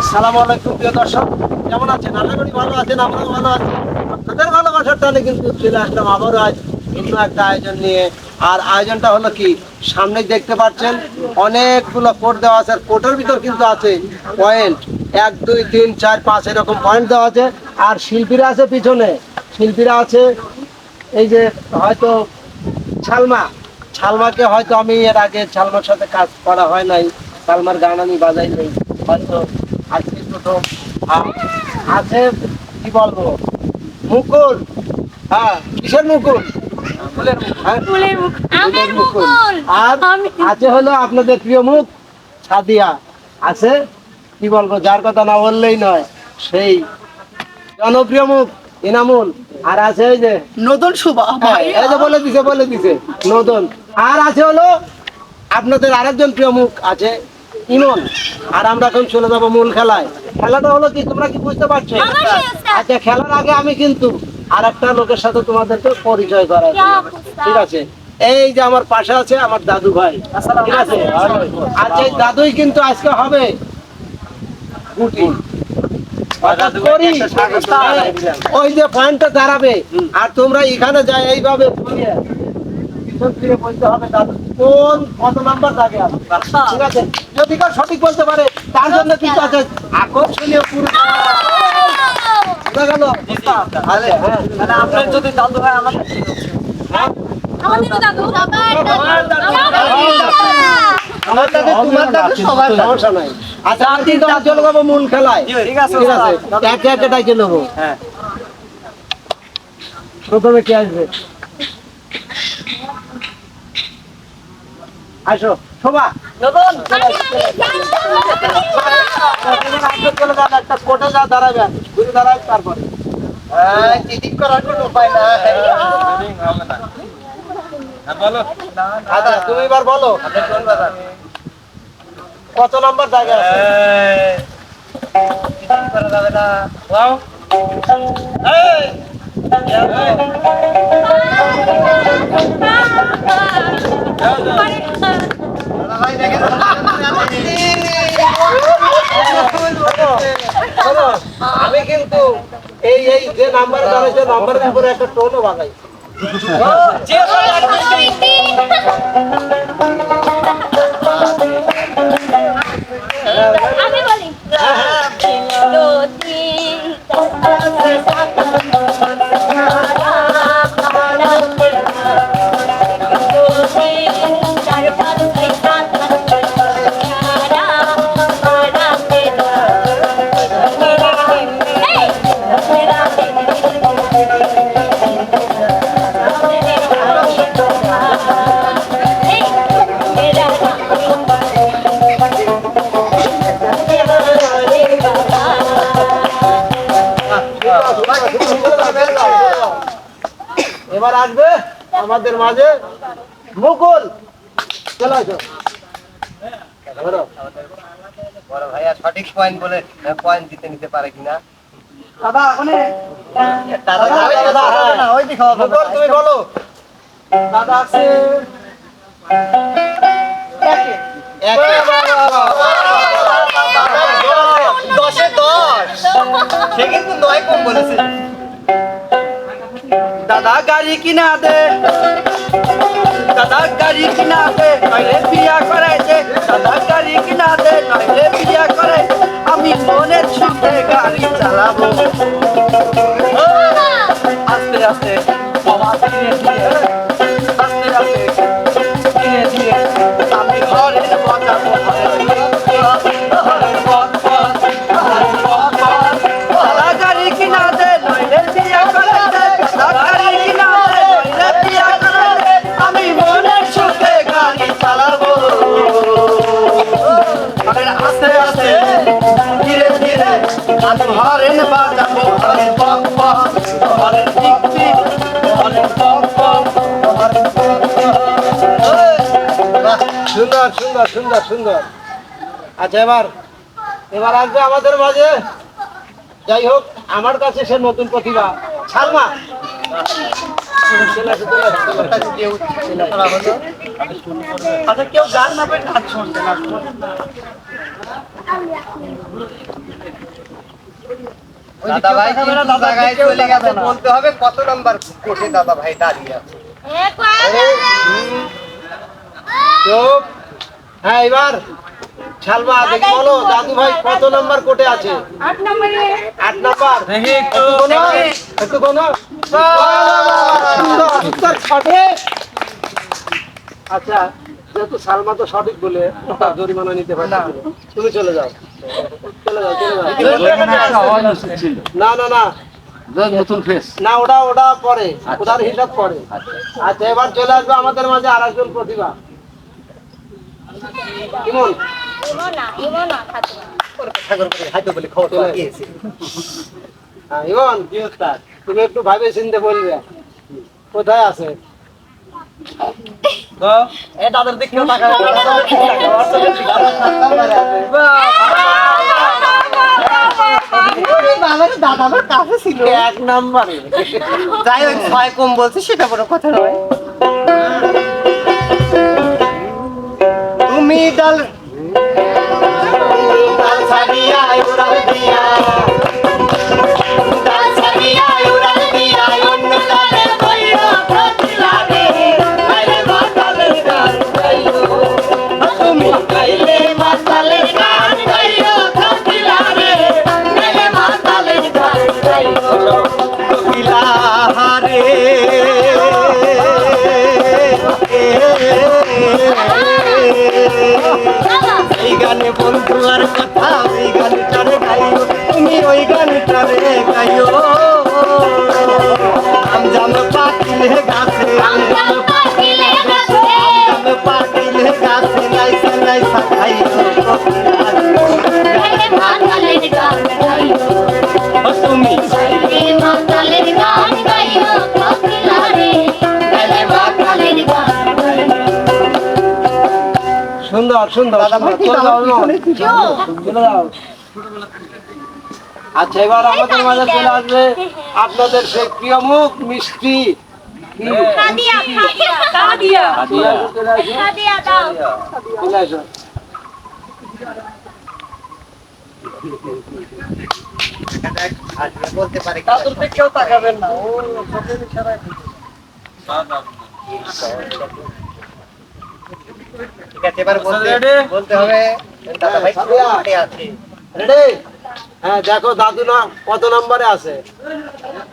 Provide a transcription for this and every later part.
আসসালামু আলাইকুম প্রিয় দর্শক, কেমন আছেন? আশা করি ভালো আছেন, আমরাও ভালো আছি। আপনাদের ভালোবাসার টানে কিন্তু চলে আসলাম আবারও আজ ভিন্ন একটা আয়োজন নিয়ে। আর আয়োজনটা হলো কি সামনে দেখতে পাচ্ছেন, অনেকগুলো কোট দেওয়া আছে, আর কোটের ভিতর কিন্তু আছে পয়েন্ট এক, দুই, তিন, চার, পাঁচ, এরকম পয়েন্ট দেওয়া আছে। আর শিল্পীরা আছে পিছনে। শিল্পীরা আছে, এই যে হয়তো ছালমা। ছালমাকে হয়তো আমি এর আগে, ছালমার সাথে কাজ করা হয় নাই। ছালমার গান আমি বাজাই নাই। হয়তো আজকে প্রথম আর আছে কি বলব? মুকুল। হ্যাঁ কিসের মুকুল? হ্যাঁ? আর আছে হলো আপনাদের প্রিয় মুখ সাদিয়া। আছে? কি বলব? যার কথা না বললেই নয় সেই। জনপ্রিয় মুখ ইনামুল আর আছে ওই যে নতুন শুভ হ্যাঁ, এই যে বলে দিছে বলে দিছে। নতুন। আর আছে হলো আপনাদের আরেকজন প্রিয় মুখ আছে ইমন আর আমরা এখন চলে যাব মূল খেলায়। খেলাটা হলো কি তোমরা কি বুঝতে পারছ? আচ্ছা খেলার আগে আমি কিন্তু আর একটা লোকের সাথে তোমাদেরকে পরিচয় স্যার। ঠিক আছে? এই যে আমার পাশে আছে আমার দাদু ভাই। ঠিক আছে? আচ্ছা এই দাদুই কিন্তু আজকে হবে গুটি। ওই যে পয়েন্টটা দাঁড়াবে। আর তোমরা এখানে যাই এইভাবে পিছন ফিরে বলতে হবে দাদু কোন কত নাম্বার থাকে ঠিক আছে? যদি কেউ সঠিক বলতে পারে তার জন্য কিন্তু আছে আকর্ষণীয় হ্যাঁ। আপনার যদি দাদু হয় আমাদেরও দাদু। আমার দাদু। তোমার দাদু সবার সমস্যা নাই। আচ্ছা চলে যাব খেলায়? ঠিক আছে, ঠিক আছে। একে একে ডাকে নেব। হ্যাঁ। প্রথমে কে আসবে? আসো শোভা নতুন আপনি চলে যান একটা কোটে যা দাঁড়াবেন ঘুরে দাঁড়ায় তারপরে চিঠিং করার কোনো উপায় নাই আচ্ছা তুমি এবার বলো কত নম্বর জায়গা আছে শোনো, আমি কিন্তু এই এই যে নাম্বার দাঁড়াইছে নাম্বারের উপরে একটা টোনও বাগাই এবার আসবে আমাদের মাঝে মুকুল। চলে আসো বড় ভাইয়া সঠিক পয়েন্ট বলে পয়েন্ট দিতে নিতে পারে কিনা? দাদা ওখানে হ্যাঁ। তুমি বলো। দাদা আছে। দাদা গাড়ি কিনা দে। দাদা গাড়ি কিনা দে নইলে বিয়া করাইছে। দাদা গাড়ি কিনা দে নইলে বিয়া করাই আমি মনের সুখে গাড়ি চালাবো। আস্তে আস্তে। সুন্দর সুন্দর সুন্দর সুন্দর। আচ্ছা এবার এবার আসবে আমাদের মাঝে। যাই হোক আমার কাছে সে নতুন প্রতিভা। আসো। আচ্ছা কেউ গান না। পেয়ে না দাদা ভাই চলে গেছে বলতে হবে কত নাম্বার কোটে দাদা ভাই দাঁড়িয়ে আছে। এ হ্যাঁ এবার ছালবা দেখি বলো দাদু ভাই কত নাম্বার কোটে আছে? আট নম্বরে। আট নাম্বার। দেখি একটু একটু গোনো, একটু গোনো। সুন্দর, উত্তর সঠিক। আচ্ছা যেহেতু সালমা তো সঠিক বলে তার জরিমানা নিতে পারে না। তুমি চলে যাও। চলে যাও চলে যাও। না না না নতুন ফেস। না ওটা ওটা পরে। ওটার হিসাব পরে। আচ্ছা। এবার চলে আসবে আমাদের মাঝে আর একজন প্রতিভা। না না ঠাকুর করে বলে খবর হ্যাঁ তুমি একটু ভাবে চিনতে বলবে। কোথায় আছে? এ দাদার দেখেও টাকা এক নাম্বারে। যাই হোক ছয় কম বলছে সেটা বড় কথা নয়। তুমি ডাল ছাড়িয়া উড়াল দিয়া। ছাড়িয়া উড়াল দিয়া অন্য ডালে বইয়া তুমি গাইলে মাতালের সুন্দর সুন্দর আচ্ছা এবার আমাদের মাঝে চলে আসবে আপনাদের সেই প্রিয় মুখ মিষ্টি। চলে আসো, চলে আসো, কাদিয়া দাও চলে আসো। বলতে পারে দাদুর দেখেও তাকাবেন না ও ঠিক আছে এবার বলতে বলতে হবে দাদা ভাই সাদিয়া। আছে রেডি হ্যাঁ দেখো দাদু না কত নম্বরে আছে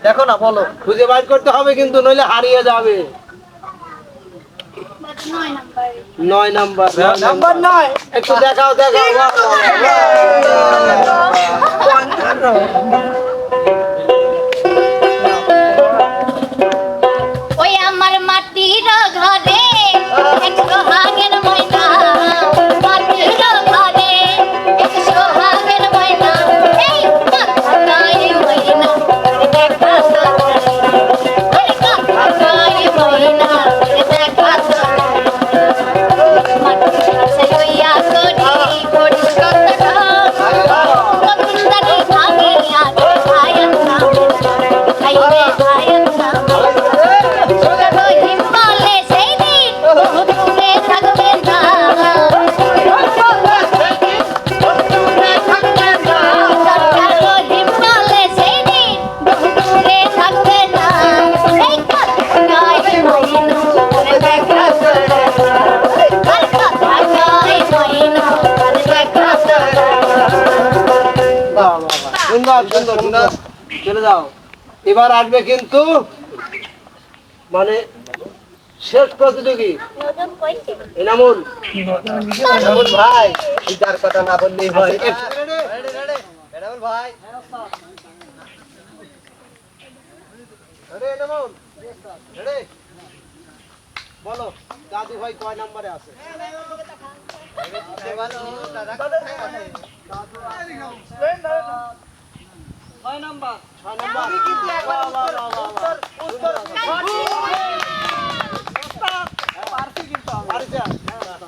দেখো না বলো খুঁজে বাইর করতে হবে কিন্তু নইলে হারিয়ে যাবে নয় নম্বরে নয় নাম্বার নয় নাম্বার নাম্বার নয় একটু দেখাও দেখাও যাও এবার আসবে কিন্তু মানে শেষ প্রতিযোগী এনামুল। এনামুল ভাই। যার কথা না বললেই হয়। এনামুল ভাই? বলো দাদু ভাই কয় নম্বরে আছে? ছয় নাম্বার। ছয় নম্বর। বাহ, বাহ, বাহ, বাহ, বাহ।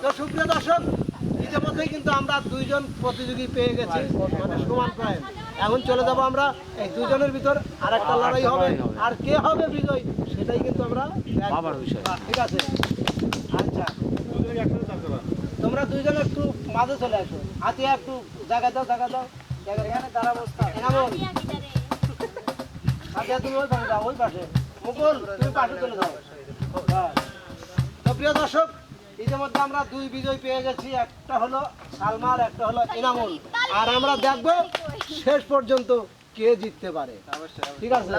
তো সুপ্রিয় দর্শক ইতিমধ্যেই কিন্তু আমরা দুইজন প্রতিযোগী পেয়ে গেছি মানে সমান প্রায়। এখন চলে যাব আমরা এই দুজনের ভিতর আর একটা লড়াই হবে। আর কে হবে বিজয় সেটাই কিন্তু আমরা দেখব। ঠিক আছে। আচ্ছা। তোমরা দুইজন একটু মাঝে চলে আসো। আতিয়া একটু জায়গা দাও জায়গা দাও। এখানে দাঁড়াবো এনামুল আচ্ছা তুমি ওই পাশে যাও ওই পাশে মুকুল তুমি পাশে চলে যাও হ্যাঁ। তো প্রিয় দর্শক ইতিমধ্যে আমরা দুই বিজয় পেয়ে গেছি একটা হলো সালমার একটা হলো ইনামুল আর আমরা দেখব শেষ পর্যন্ত কে জিততে পারে ঠিক আছে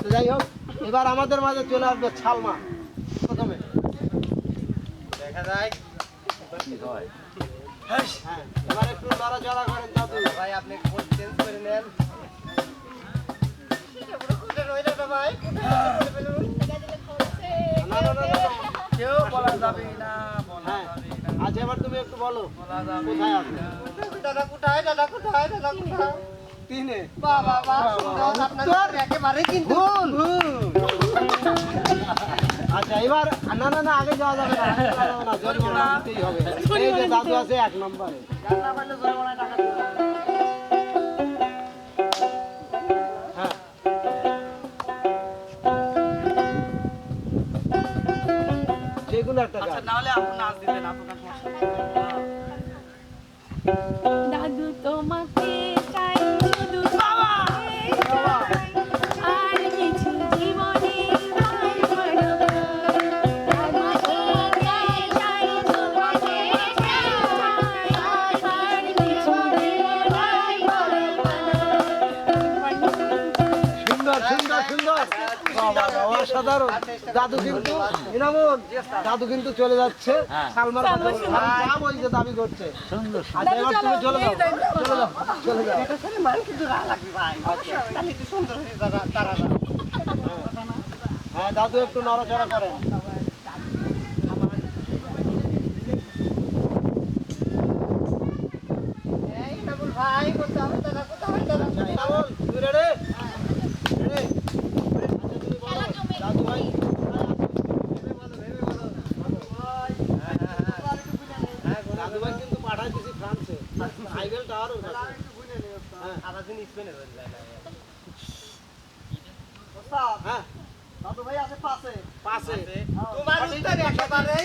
তো যাই হোক এবার আমাদের মাঝে চলে আসবে সালমা প্রথমে দেখা যায় এবার একটু নড়াচড়া করেন দাদু। ভাই আপনি কোড চেঞ্জ করে নেন। কেউ বলা যাবে না বলা হ্যাঁ যাবে না। আচ্ছা এবার তুমি একটু বলো বলা যাবে কোথায় আছে দাদা কোথায় দাদা কোথায় দাদা কোথায়? তিনে। বাবা বাবা আপনার একেবারে কিন্তু আচ্ছা এবার না না না আগে যাওয়া যাবে না আগে যাওয়া যাবে না জরিমানা দিতেই হবে এই যে দাদু আছে এক নম্বরে। হ্যাঁ। একটা আচ্ছা আপনি নাচ দিবেন আপনার দাদু তোমাকে সুন্দর সুন্দর। সুন্দর বাবা, বাবা, অসাধারণ। দাদু কিন্তু ইনামুল দাদু কিন্তু চলে যাচ্ছে। সালমার যা বলছে দাবি করছে। আচ্ছা এবার তুমি চলে যাও। চলে। যাও চলে যাও। মান কিন্তু লাগবে ভাই। তাহলে সুন্দর হয়ে দাদা তারা হ্যাঁ দাদু একটু নড়াচড়া করেন। ভাই কোথায়? দাদা কোথায়? দাদা আচ্ছা, ইনামুল তুই রেডি রেডি আচ্ছা তুমি বলো দাদু ভাই দাদু ভাই কিন্তু পাঠাই দিছি ফ্রান্সে আইবেল টাওয়ার ওর কাছে হ্যাঁ আবার দিন স্পেনে হয়ে যায় না হ্যাঁ দাদু ভাই আছে পাশে পাশে তোমার উত্তর একেবারে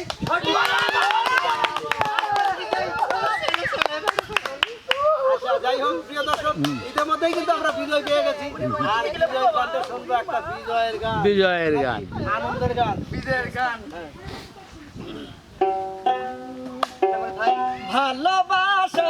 আচ্ছা যাই হোক প্রিয় দর্শক ইতিমধ্যেই কিন্তু আমরা বিজয় পেয়ে গেছি আর বিজয় কণ্ঠে শুনব একটা বিজয়ের গান বিজয়ের গান আনন্দের গান বিজয়ের গান ভালোবাসা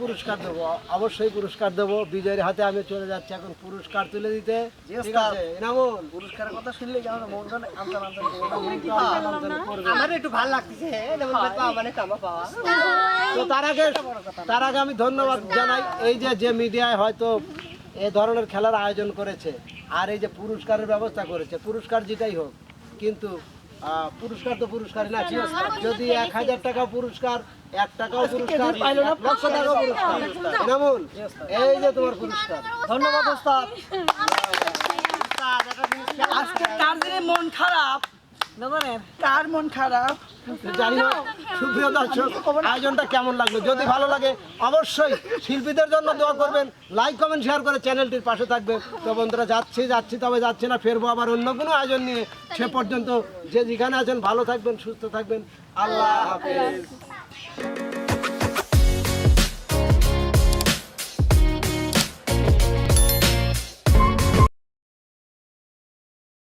পুরস্কার দেবো অবশ্যই পুরস্কার দেবো। বিজয়ের হাতে আমি চলে যাচ্ছি এখন পুরস্কার তুলে দিতে। ঠিক আছে? এনামুল পুরস্কারের কথা শুনলে কেমন মন আমার একটু ভালো লাগতেছে তো তার আগে তার আগে আমি ধন্যবাদ জানাই। এই যে যে মিডিয়ায় হয়তো এ ধরনের খেলার আয়োজন করেছে আর এই যে পুরস্কারের ব্যবস্থা করেছে পুরস্কার যেটাই হোক কিন্তু আহ, পুরস্কার তো পুরস্কারই না যদি এক হাজার টাকা পুরস্কার এক টাকাও পুরস্কার লক্ষ টাকাও পুরস্কার এনামুল এই যে তোমার পুরস্কার। ধন্যবাদ ওস্তাদ। আজকে তার দিনে মন খারাপ কার মন খারাপ। জানি না সুপ্রিয় দর্শক আয়োজনটা কেমন লাগল? যদি ভালো লাগে অবশ্যই শিল্পীদের জন্য দোয়া করবেন। লাইক কমেন্ট শেয়ার করে চ্যানেলটির পাশে থাকবে। তো বন্ধুরা যাচ্ছি যাচ্ছি তবে যাচ্ছি না ফেরবো আবার অন্য কোনো আয়োজন নিয়ে। সে পর্যন্ত যে যেখানে আছেন ভালো থাকবেন সুস্থ থাকবেন। আল্লাহ হাফেজ। much.